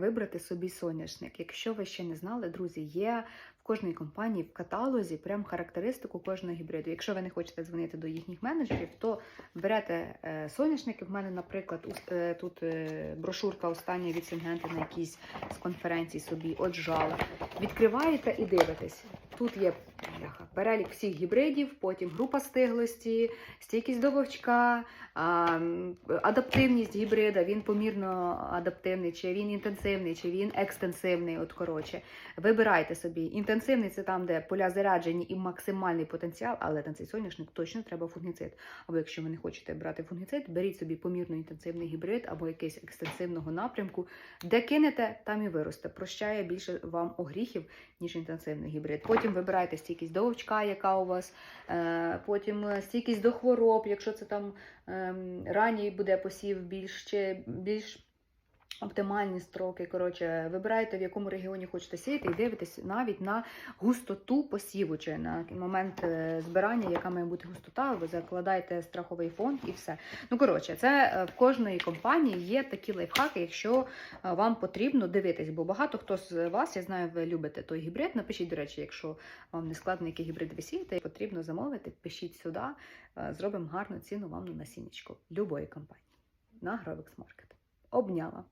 вибрати собі соняшник. Якщо ви ще не знали, друзі, є в кожній компанії в каталозі прям характеристику кожного гібриду. Якщо ви не хочете дзвонити до їхніх менеджерів, то берете е, соняшники. В мене, наприклад, ус- е, тут е, брошурка остання від Сінгенти на якійсь з конференцій собі отжала. Відкриваєте і дивитесь. Тут є бляха, перелік всіх гібридів, потім група стиглості, стійкість до вовчка, адаптивність гібрида, він помірно адаптивний, чи він інтенсивний, чи він екстенсивний. От коротше, вибирайте собі. Інтенсивний це там, де поля заряджені і максимальний потенціал, але на цей соняшник точно треба фунгіцид. Або якщо ви не хочете брати фунгіцид, беріть собі помірно інтенсивний гібрид або якийсь екстенсивного напрямку, де кинете, там і виросте. Прощає більше вам огріхів, ніж інтенсивний гібрид. Потім вибирайте стійкість до очка, яка у вас, е, потім е, стійкість до хвороб, якщо це там ем, ранній буде посів більш більш. Оптимальні строки, коротше, вибирайте, в якому регіоні хочете сіяти, і дивитесь навіть на густоту посіву, чи на момент е, збирання, яка має бути густота, ви закладаєте страховий фонд і все. Ну, коротше, це е, в кожної компанії є такі лайфхаки, якщо е, вам потрібно дивитись, бо багато хто з вас, я знаю, ви любите той гібрид. Напишіть, до речі, якщо вам не складно, який гібрид ви сієте, потрібно замовити, пишіть сюди, зробимо гарну ціну вам на насіннячку любої компанії на Grovix Market. Обняла.